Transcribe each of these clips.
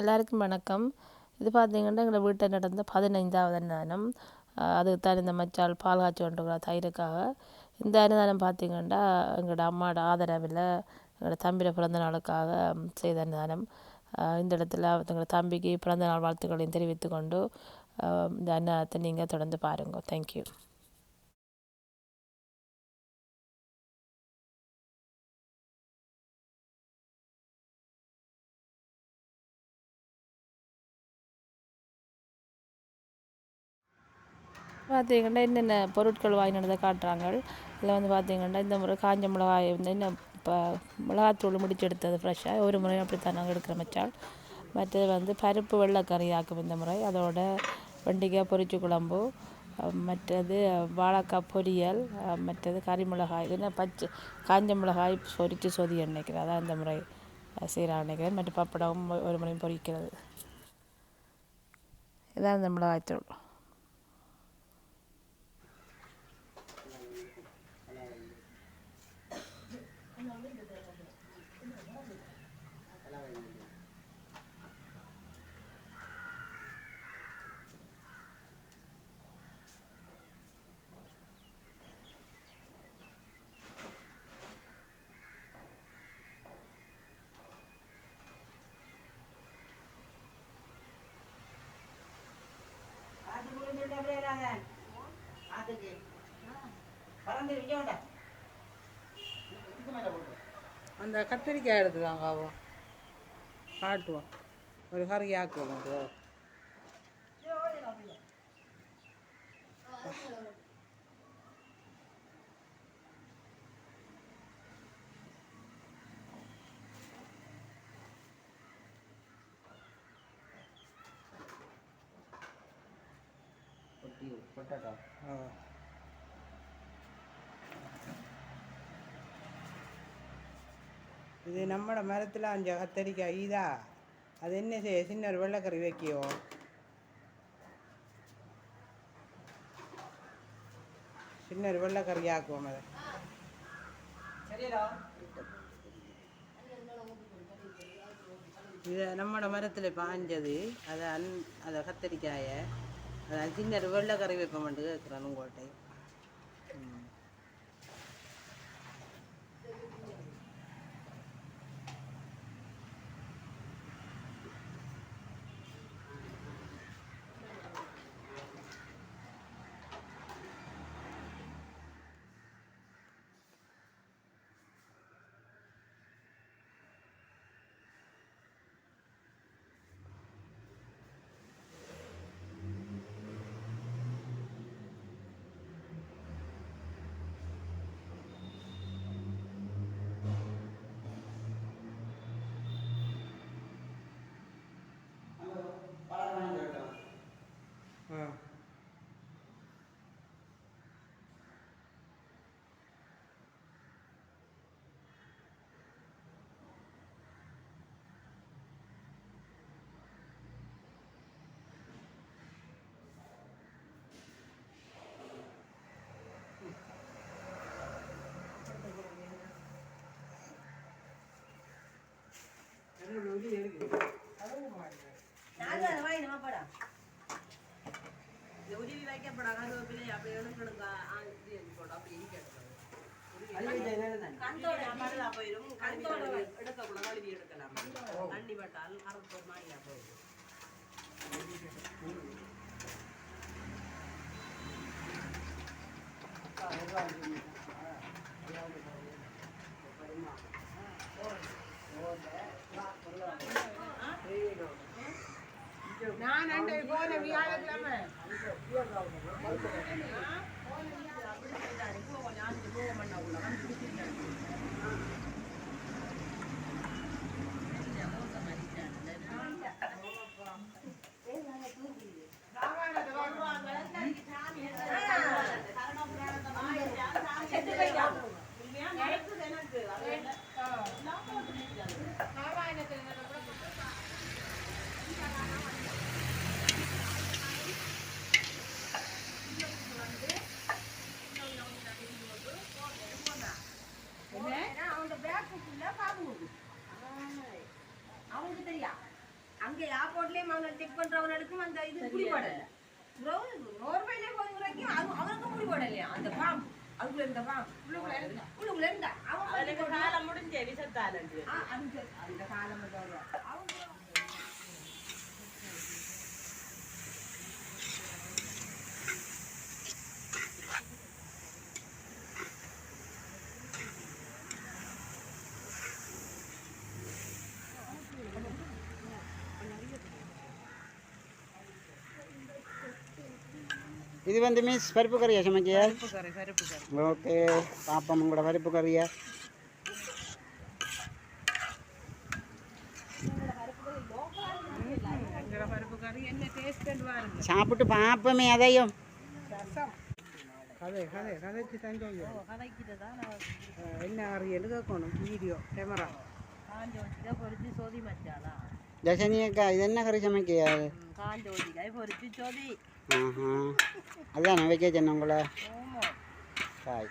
எல்லாருக்கும் வணக்கம். இது பார்த்தீங்கன்னா எங்களை வீட்டில் நடந்த பதினைந்தாவது அன்னதானம். அதுக்கு தான் இந்த மச்சால் பால் காய்ச்சி கொண்டு தயிருக்காக இந்த அன்னதானம் பார்த்தீங்கன்னா எங்களோட அம்மாவோட ஆதரவில் எங்களோட தம்பியோட பிறந்த நாளுக்காக செய்த அன்னதானம். இந்த இடத்துல எங்களோட தம்பிக்கு பிறந்த நாள் வாழ்த்துக்களையும் தெரிவித்து கொண்டு இந்த அன்னதானத்தை நீங்கள் தொடர்ந்து பாருங்கள் தேங்க்யூ பார்த்தீங்கன்னா என்னென்ன பொருட்கள் வாங்கினதை காட்டுறாங்க இதில் வந்து பார்த்தீங்கன்னா இந்த முறை காஞ்ச மிளகாய் வந்து என்ன இப்போ மிளகாத்தூள் முடிச்சு எடுத்தது ஃப்ரெஷ்ஷாக ஒரு முறை அப்படி தான் நாங்கள் எடுக்கிற மச்சால் மற்றது வந்து பருப்பு வெள்ளைக்கறி ஆக்கும் இந்த முறை. அதோட வெண்டிக்காய் பொரிச்சு குழம்பு மற்றது வாழைக்காய் பொரியல் மற்றது கறி மிளகாய். என்ன பச்சை காஞ்ச மிளகாய் பொரித்து சொதி நினைக்கிறேன் அதான் இந்த முறை செய்கிறான் நினைக்கிறேன் மற்ற பப்படம் ஒரு முறையும் பொரிக்கிறது. இதான் இந்த மிளகாய்த்தூள். அந்த கத்திரிக்காய் எடுத்துக்காங்க அவன் காட்டுவோம் ஒரு கறி ஆக்குவோம் இது நம்மட மரத்தில் அஞ்சு கத்தரிக்காய் இதா அது என்ன செய்ய சின்ன ஒரு வெள்ளைக்கறி வைக்கியோ? சின்ன ஒரு வெள்ளைக்கறி ஆக்குவோம் அதை. இது நம்மட மரத்தில் பாஞ்சது அதை அன் அதை கத்தரிக்காயை. அதை சின்ன ஒரு வெள்ளைக்கறி வைப்போம் கேட்குறேன் உங்கள்கிட்ட உதவி வைக்கப்படாத பிள்ளை அப்படி எழுக்கணுங்க போட அப்படின்னு கேட்டுக்கோங்க கண்தோட அமரலா போயிடும் கண்தோட எடுக்க கூட கழுவி எடுக்கலாம் தண்ணி பட்டால் மரத்து மாயா போயிடும் Thank you. நான் அண்டை போன வியாழக்கிழமை பண்ணுறவனுக்கும் அந்த இது குடிபடலை நோர்வேலே போய் வரைக்கும் அது அவனுக்கும் குடிபடலையா அந்த பாம் அதுக்குள்ள இருந்த பாம் உள்ளுக்குள்ள இருந்தா. உள்ளுக்குள்ள இருந்தா. அவன் காலம் முடிஞ்ச விசத்தால் ஆ, அந்த அந்த காலம் மட்டும் அவங்க இது வந்து மிஸ் பருப்பு கறியா சமைக்க பருப்பு கறி பருப்பு கறி ஓகே பாப்போம் உங்களோட பருப்பு கறியா சாப்பிட்டு பார்ப்போமே அதையும். கதை கதை கதைக்கிட்டு தான் என்ன அறியல் கேட்கணும் வீடியோ கேமரா காஞ்ச ஒட்டிக்கா பொறிச்சு சோதி மச்சானா தசனி அக்கா இது என்ன கறி சமைக்க காஞ்ச ஒட்டிக்காய் பொறிச்சு சோதி. ஆஹா அதான் வைக்க சொன்ன உங்களை சாய்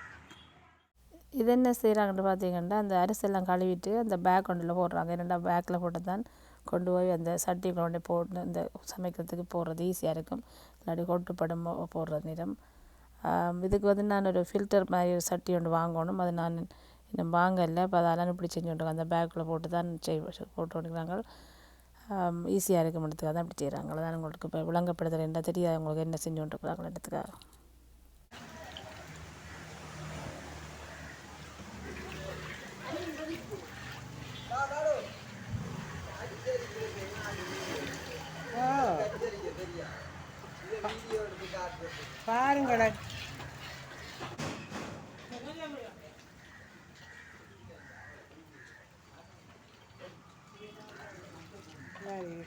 இது என்ன செய்கிறாங்கன்னு பார்த்தீங்கன்னா அந்த அரிசெல்லாம் கழுவிட்டு அந்த பேக் கொண்டில் போடுறாங்க. ரெண்டா பேக்கில் போட்டு தான் கொண்டு போய் அந்த சட்டி கொண்டு போட்டு இந்த சமைக்கிறதுக்கு போடுறது ஈஸியாக இருக்கும். இல்லாட்டி கொட்டுப்படும் போடுற நிறம் இதுக்கு வந்து நான் ஒரு ஃபில்டர் மாதிரி ஒரு சட்டி ஒன்று வாங்கணும். அது நான் இன்னும் வாங்கலை. இப்போ அதெல்லாம் இப்படி செஞ்சு கொண்டு அந்த பேக்கில் போட்டு தான் செய் போட்டு கொண்டுக்கிறாங்க ஈஸியாக இருக்க முடியதுக்காக தான் இப்படி செய்கிறாங்க தான் உங்களுக்கு இப்போ விளங்கப்படுதல் என்ன தெரியாது? உங்களுக்கு என்ன செஞ்சு கொண்டுருக்குறாங்க இடத்துக்காக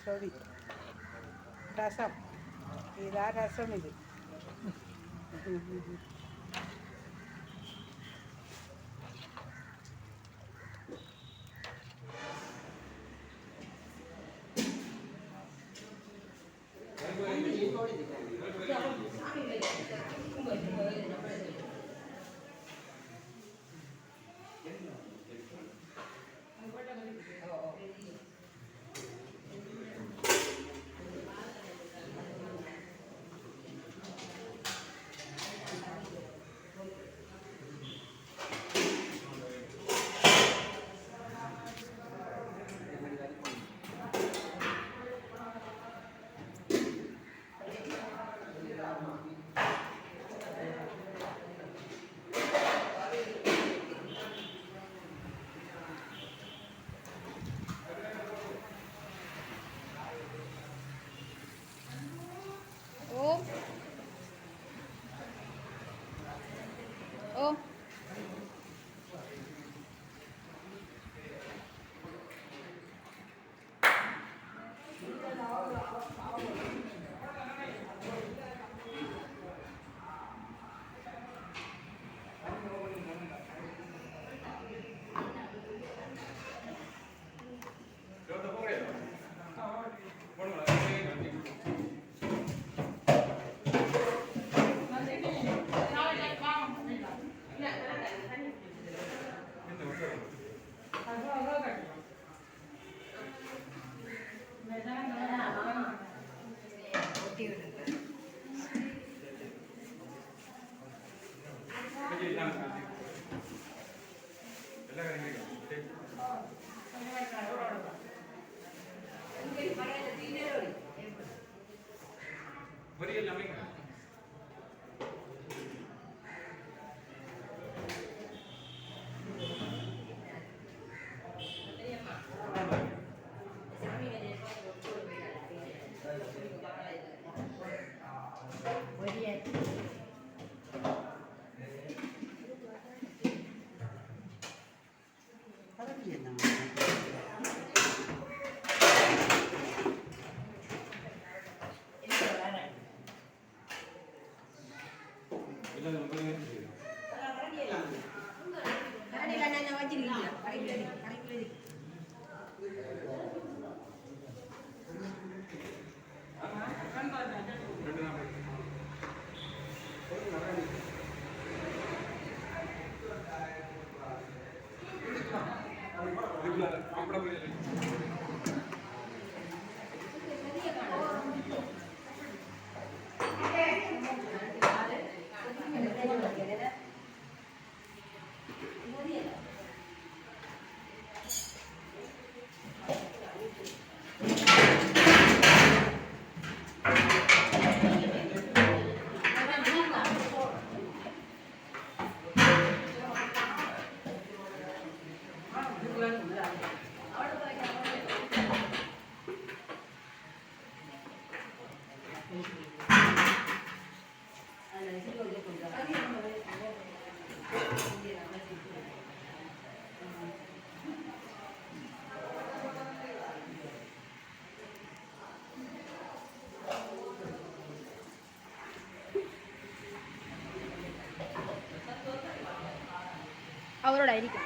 sorry. Rasam, ini rasam ini. ಎಲ್ಲ கரைக்குள்ளே கரைக்குள்ளே അവരോടായിരിക്കും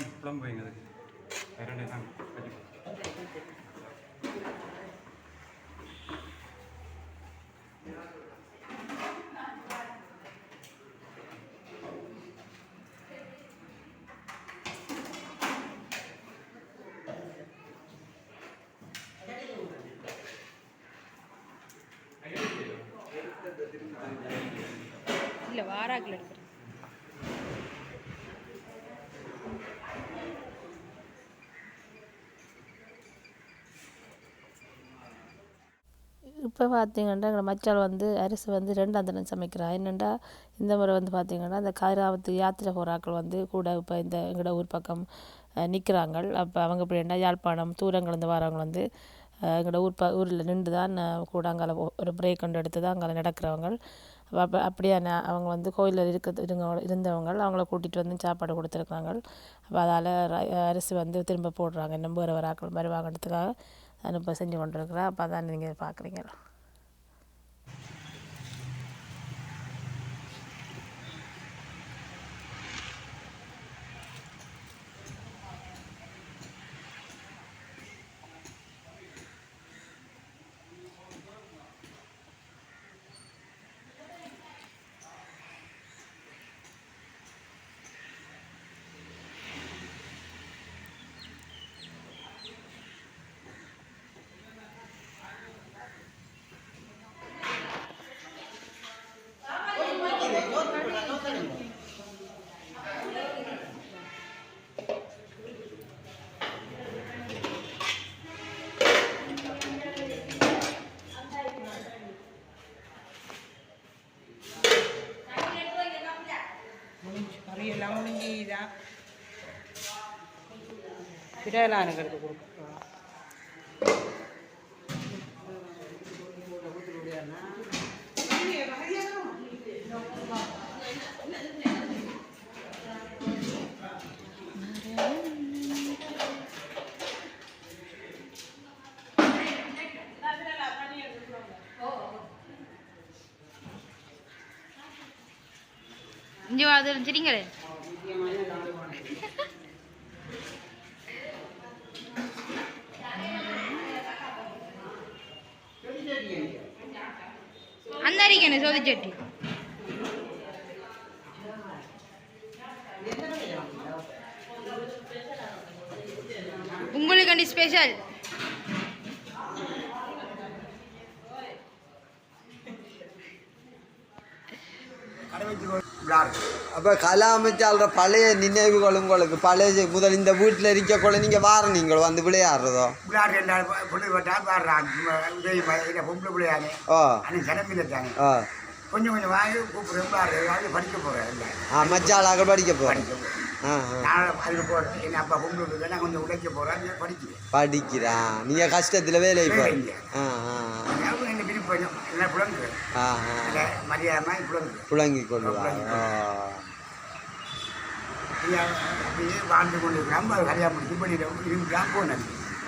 புலம் புலம் வைங்க அதுக்கு இரண்டு தான் கட்டி இல்லை வாராக்கில் இப்போ பார்த்தீங்கன்னா எங்கள் மச்சால் வந்து அரிசி வந்து ரெண்டாம் தினம் சமைக்கிறா. என்னென்னா இந்த முறை வந்து பார்த்திங்கன்னா இந்த காராவத்து யாத்திரை போகிறாக்கள் வந்து கூட இப்போ இந்த எங்களோட ஊர் பக்கம் நிற்கிறாங்க அப்போ அவங்க எப்படின்னா யாழ்ப்பாணம் தூரங்கலேருந்து வரவங்க வந்து எங்களோட ஊர் ப ஊரில் நின்று தான் கூட அங்கே ஒரு பிரேக் கொண்டு எடுத்து தான் அங்கே நடக்கிறவங்க அப்போ அப்படியே அவங்க வந்து கோயிலில் இருக்க இருங்க இருந்தவங்க அவங்கள கூட்டிகிட்டு வந்து சாப்பாடு கொடுத்துருக்காங்க அப்போ அதால் அரிசி வந்து திரும்ப போடுறாங்க. இன்னும் வேறு வேறு ஆக்கள் அனுப்ப செஞ்சு கொண்டிருக்கிறேன். அப்போ தான் நீங்கள் பார்க்குறீங்க கறி எல்லாம் முடிஞ்சுதான் பிரலானுக்கு கொடுக்கலாம் இங்கே அது சரிங்களே ചോദിക്കണേ ചോദിച്ചേട്ടി ഉമ്മുളിക്കണ്ടി സ്പെഷ്യൽ അടവെച്ച് ஸ்பெஷல் அப்போ கலை அமைச்சாளர பழைய நினைவுகள் உங்களுக்கு பழைய முதல் இந்த வீட்டில் இருக்கக்குள்ள நீங்கள் வார நீங்கள் வந்து விளையாடுறதோ? ஓ ஓ கொஞ்சம் கொஞ்சம் வாங்கி கூப்பிடுறேன் படிக்க போகிறேன் ஆ மச்சாளாக படிக்க போகிறேன் ஆ ஆ. படிக்கிறேன். படிக்கிறா. நீங்கள் கஷ்டத்தில் வேலைக்கு போகிற என்ன புலங்கு? மரியாதை புலங்கு. புழங்கி கொள்ளுவாங்க ஆ. அப்படியே வாழ்ந்து கொண்டு இருக்கிறான் அது கல்யாணம் முடிச்சு பண்ணிட்டு இருந்தான் போனேன்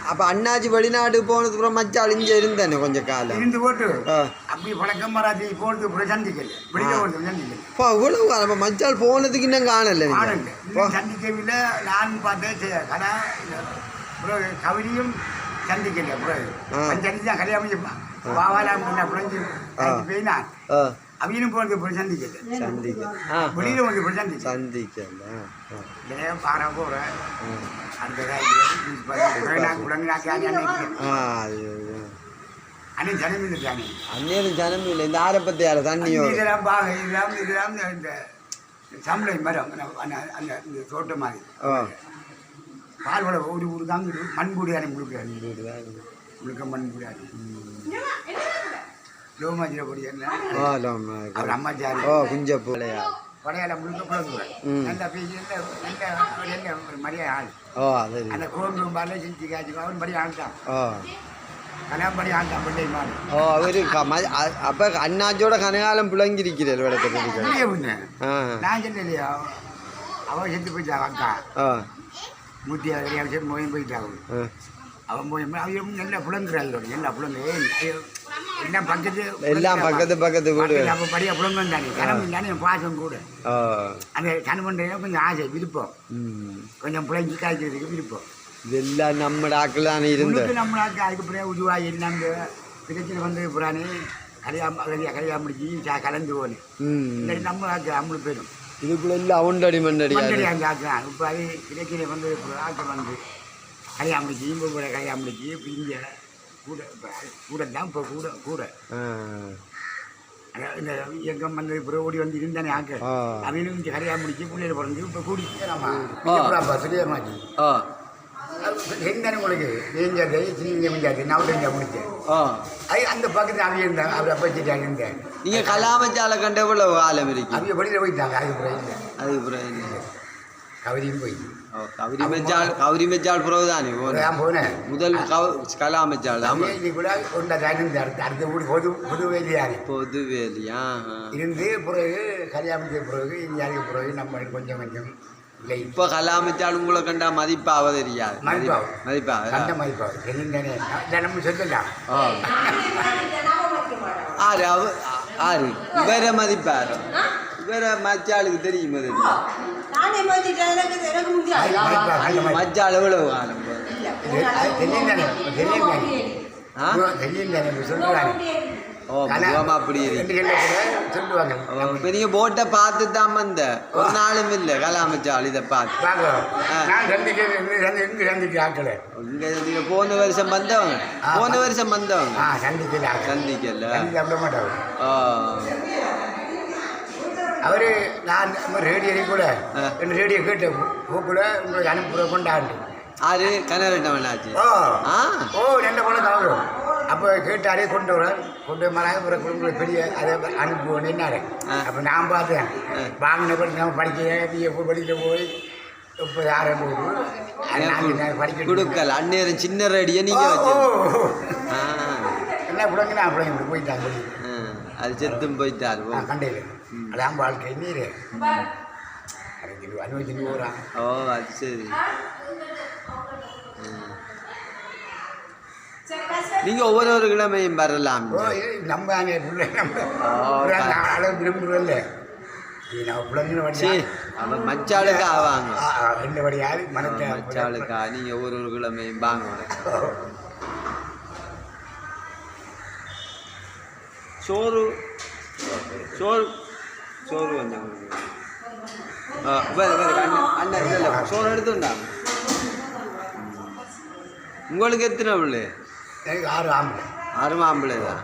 அப்போ அண்ணாச்சி வெளிநாடு போனதுக்கு அப்புறம் மச்சாள் இங்கே இருந்தானே கொஞ்சம் காலம்? இருந்து போட்டு அப்படி பழக்கம் மராத்தி போனது அப்புறம் சந்திக்கல. வெளியே போனது சந்திக்கல. அப்பா இவ்வளவு காலம் அப்போ மச்சாள் போனதுக்கு இன்னும் காணல சந்திக்கவில்லை. நான் பார்த்தேன் கடா கவிதையும் சந்திக்கல ஆ. சந்திச்சு தான் கல்யாணம் வாவாலாம் பிள்ளைஞ்சு போயினான் ஆ. அவனும் போனது அப்புறம் சந்திக்கல சந்திக்க. வெளியில வந்து அப்புறம் சந்திக்கல பாறை அது. அன்னைக்கு ஜனமே ஜனம் இல்லை. இந்த ஆரப்பத்தையால தண்ணியோ இதெல்லாம் பாக இதெல்லாம் இதெல்லாம் இந்த சம்பளை மரம் அந்த அந்த இந்த தோட்டம் மாதிரி. ஆ. பால் வள ஒரு ஒரு தான் மண்புடியானே முழுக்க. முழுக்க மண்புடியானே லோமாஜிர பொடி என்ன? ஆ லம், அவர் அம்மாச்சாரி ஓ குஞ்சப்பு இல்லையா படையால முழுக்க ம். நல்ல பேசி நல்ல நல்ல அவர் என்ன ஒரு மரியாதை ஆள். ஓ அது அந்த கோம்பு பால செஞ்சு காய்ச்சி அவன் படி ஆள் தான் ஓ கல்யாணம் படி ஆள் தான் பிள்ளை மாடு. ஓ அவரு அப்ப அண்ணாச்சியோட கனகாலம் புழங்கிருக்கிறேன் நான் சொல்லலையா அவன் செத்து போயிட்டா அக்கா. போயிட்டாங்க ஆ. அவன் போய் அவன் நல்லா புலங்குறாள் எல்லா புலங்கு. எல்லாம் பக்கத்து எல்லாம் பக்கத்து பக்கத்து வீடு. அப்போ படியா புலங்கு தானே கனவு தானே பாசம் கூட. அந்த கணவன் கொஞ்சம் ஆசை விருப்பம். கொஞ்சம் பிள்ளைங்க காய்க்கிறதுக்கு விருப்பம். இதெல்லாம் நம்ம ஆக்கள் தானே இருந்த உள்ளுக்கு நம்மளாக்கு அதுக்கு பிறகு உருவா எல்லாம் இந்த பிரச்சனை வந்து புறானே கல்யாணம் கல்யாணம் கல்யாணம் முடிச்சு கலந்து போனேன் நம்ம ஆக்கு அம்மளு போயிடும். இதுக்குள்ள எல்லாம் அவண்டடி மண்டடி மண்டடி அங்கே இப்போ அது கிடைக்கிற வந்து ஆக்க வந்து. கல்யாணம் முடிச்சு இப்போ கூட இப்போ இங்கே கூட இப்போ கூட தான் இப்போ கூட கூட. இந்த இயக்கம் வந்து பிறகு ஓடி வந்து இருந்தானே ஆக்க. அவனும் இங்கே கல்யாணம் முடிச்சு பிள்ளைகள் பிறந்து இப்போ கூடி நம்ம சுரியமாச்சு இருந்தானே உங்களுக்கு சின்ன முடியாது நான் இங்கே முடிச்சேன். அது அந்த பக்கத்தில் அவங்க இருந்தாங்க அவர் அப்பா வச்சுட்டாங்க இருந்தேன் நீங்க கலாமச்சால கண்ட எவ்வளவு காலம் இருக்கு? அவங்க வெளியில் போயிட்டாங்க அதுக்கு பிறகு இல்லை. அது அப்புறம் என்ன? கவரியும் போயிட்டு. ஓ, கௌரி மெச்சால் கௌரி மெச்சால் பிறகு தானே போனேன் நான் போனேன் முதல் கௌ கலாமச்சால் ஆமா இது கூட ஒன்றா இருந்து அடுத்த ஊர் பொது புது வேலையாரு பொதுவேலியா இருந்து பிறகு கல்யாணம் செய்த பிறகு இந்தியாவுக்கு பிறகு நம்ம கொஞ்சம் கொஞ்சம் இல்லை இப்ப கலாமச்சால் உங்களை கண்டா மதிப்பாவ தெரியாது மதிப்பாவும். மதிப்பாவ கண்ட தெரிந்தானே இல்லை நம்ம சொல்லலாம். ஆறு ஆறு இவரை மதிப்பாரு இவரை மச்சாளுக்கு தெரியும் கண்ட தெரியும் ஓ, இப்ப நீங்க போட்டை பார்த்து தான் வந்த ஒரு நாளும் இல்லை கலாமச்சாள் இதை பார்த்து. இங்கு போன வருஷம் வந்தவங்க. போன வருஷம் வந்தவங்க. ஆ சந்திக்கல. சந்திக்கல சந்திக்க அப்பட மாட்டாங்க ஆ. அவரு நான் ரேடியோ கூட. ரெண்டு ரேடியோ கேட்ட கூட உங்களுக்கு அனுப்புற கொண்டாண்டு. ஆறு கனரட்டவனாச்சு ஓ. ஆ? ஓ ரெண்டு பழம் தவறும். அப்போ கேட்டாரே கொண்டு வர கொண்டு அப்புறம் குடும்பத்தில் பெரிய அதை அனுப்புவோம் என்னாரு. அப்போ நான் பார்த்தேன். ஆ. வாங்கின படி நம்ம படிக்க பிஏ படிக்க போய் இப்போ யாரை போகுது அது நாளைக்கு நான் படிக்க கொடுக்கல. அந்நேரம் சின்ன ரேடியை நீங்க ஓ, வச்சு ஓ. ஆ. என்ன பிள்ளைங்க நான் பிள்ளைங்க போயிட்டாங்க. அது செத்தும் போயிட்டாரு கண்டையில். அதான் வாழ்க்கை நீர் அனுபவிச்சு அனுபவிச்சு போகிறான் ஓ அது சரி ம். நீங்க ஒவ்வொரு ஒரு கிழமையும் வரலாம் நம்ம பிள்ளை நம்ம அவன் மச்சாளுக்கு ஆவாங்க மச்சாளுக்கா நீங்க ஒவ்வொரு ஒரு கிழமையும் வாங்க சோறு சோறு சோறு அண்ணன் அண்ணன் இல்லை சோறு எடுத்துண்டாங்க உங்களுக்கு எத்தனை பிள்ளை எனக்கு ஆறு ஆம்பளை ஆறு மாம்பிள்ளை தான்.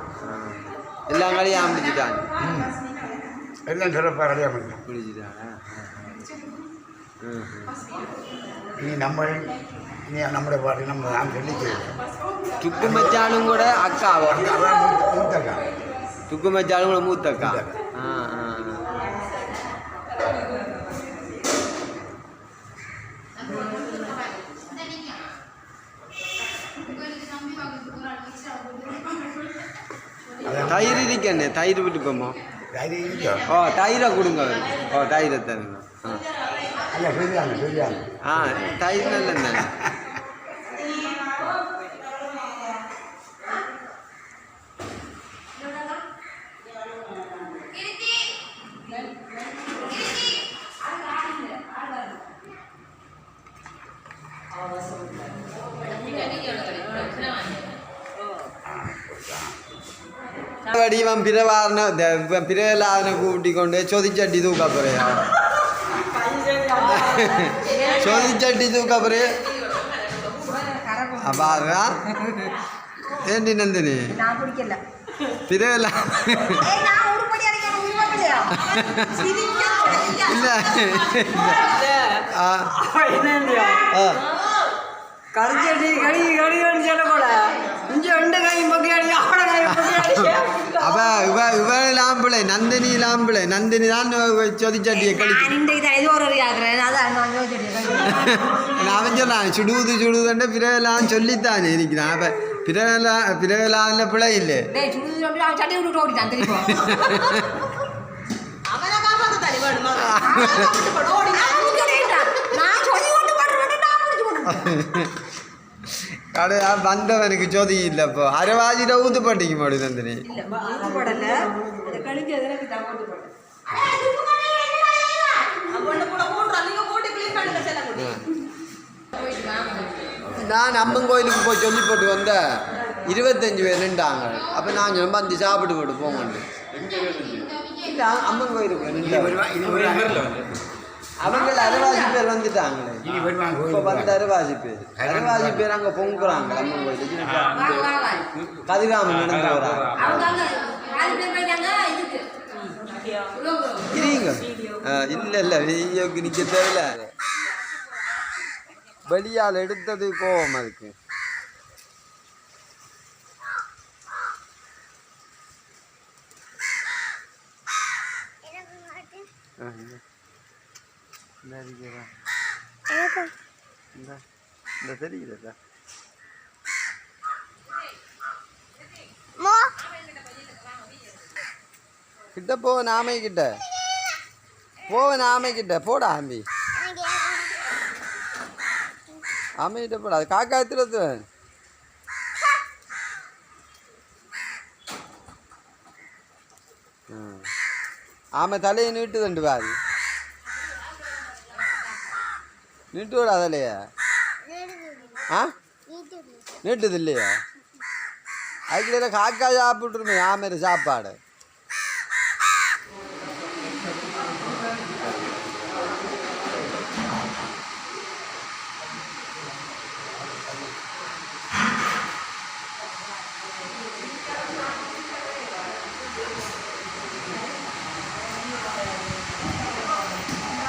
எல்லா கடையும் ஆம்பிடிச்சிட்டாங்க ம் எல்லாம் சிறப்பாக கல்யாணம் பண்ணலாம் பிடிச்சிட்டாங்க இனி நம்ம இனி நம்மளோட பாட்டு நம்ம நான் சொல்லி துக்கு மச்சாலும் கூட அக்காவோ அதான் மூத்த- மூத்தக்கா துக்கு மச்சாலும் கூட மூத்தக்கா ஆ ஆ ஆ ஆ. தயிர் இருக்கண்ணே தயிர் விட்டு போமோ ஓ தயிரை கொடுங்க அவருக்கு. ஓ தயிரை தருங்க ஆ தயிர் நல்ல வடிவம் பிறவாரன பிறலாதன கூட்டி கொண்டு சொதிச்சட்டி தூக்க போறியா சொதிச்சட்டி தூக்க போறே அப்பாரா ஏண்டி நந்தினி நான் குடிக்கல பிறலா ஏய் நான் உருப்படி அடிக்கணும் உருப்படியா இல்ல லாம்பிளை நந்தினி லாம்பிளை நந்தினி தான் சொதிச்சட்டியை கழிச்சு நான் நான் அவன் சொன்னான் சுடுவது சுடுவதுண்டு பிறலாம் சொல்லித்தானே இருக்கிறான் அப்ப பிறலா பிறலான பிழை இல்லை. நான் சொல்லி கொண்டு பண்ணுறேன் நான் முடிச்சு கொண்டு கடை வந்தவனுக்கு சொதி இல்லை இப்போ அரைவாஜிட்ட ஊத்து பட்டிக்க மாட்டேன் நந்தினி நான் அம்மன் கோயிலுக்கு போய் சொல்லி போட்டு வந்த இருபத்தஞ்சு பேர் நின்றாங்க அப்போ நான் சொன்னேன் வந்து சாப்பிட்டு போட்டு இல்ல, அம்மன் கோயிலுக்கு போய் இது நின்றாங்க. வருவா இது ஒரு வருவாங்க எம்எல்ஏ வந்து அவங்க அரைவாசி பேர். வந்துட்டாங்களே இப்போ வந்து அரைவாசி பேர் அரைவாசி பேர் அங்கே பொங்குறாங்க அம்மன் கோயிலுக்கு கதிராமன் நடந்து வராங்க இருங்க இல்ல இல்ல தேவையில்ல. வெளியால் எடுத்தது கோவம் அதுக்கு. ஆ, இந்த. இந்த. இந்த. இந்த தெரியுதா கிட்ட போவன் ஆமை கிட்ட. போவன் ஆமை கிட்ட. போடா ஆம்பி ஆமை கிட்ட போடா. அது காக்கா எடுத்துறது ஆமை தலையை நீட்டுதுண்டு பாரு. நீட்டு விட அதிலையா. ஆ? நீட்டுது இல்லையா அதுக்குள்ள காக்கா சாப்பிட்டுருமே ஆமை சாப்பாடு.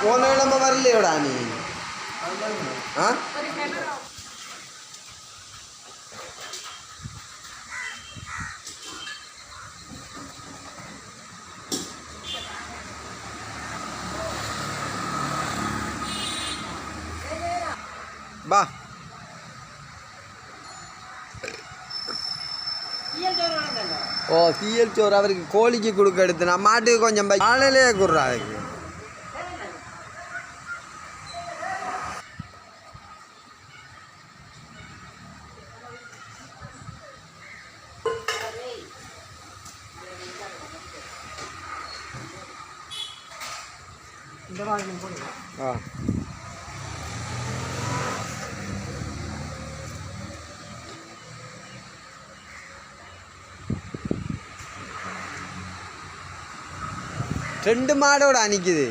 போன கிழமை வரலையோடா நீ? ஆ? பா. ஓ தீயல் சோறு அவருக்கு கோழிக்கு கொடுக்க எடுத்து. நான் மாட்டுக்கு கொஞ்சம் பை- காலையிலேயே கொடுறா அதுக்கு ஆ ரெண்டு மாடோட அணிக்குது.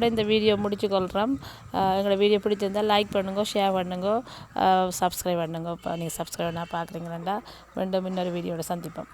இதோட இந்த வீடியோ முடிச்சுக்கொள்கிறோம் எங்களோட வீடியோ பிடிச்சிருந்தால் லைக் பண்ணுங்க ஷேர் பண்ணுங்க. சப்ஸ்கிரைப் பண்ணுங்க. இப்போ நீங்கள் சப்ஸ்கிரைப் பண்ணால் பார்க்குறீங்களா மீண்டும் இன்னொரு வீடியோட சந்திப்போம்.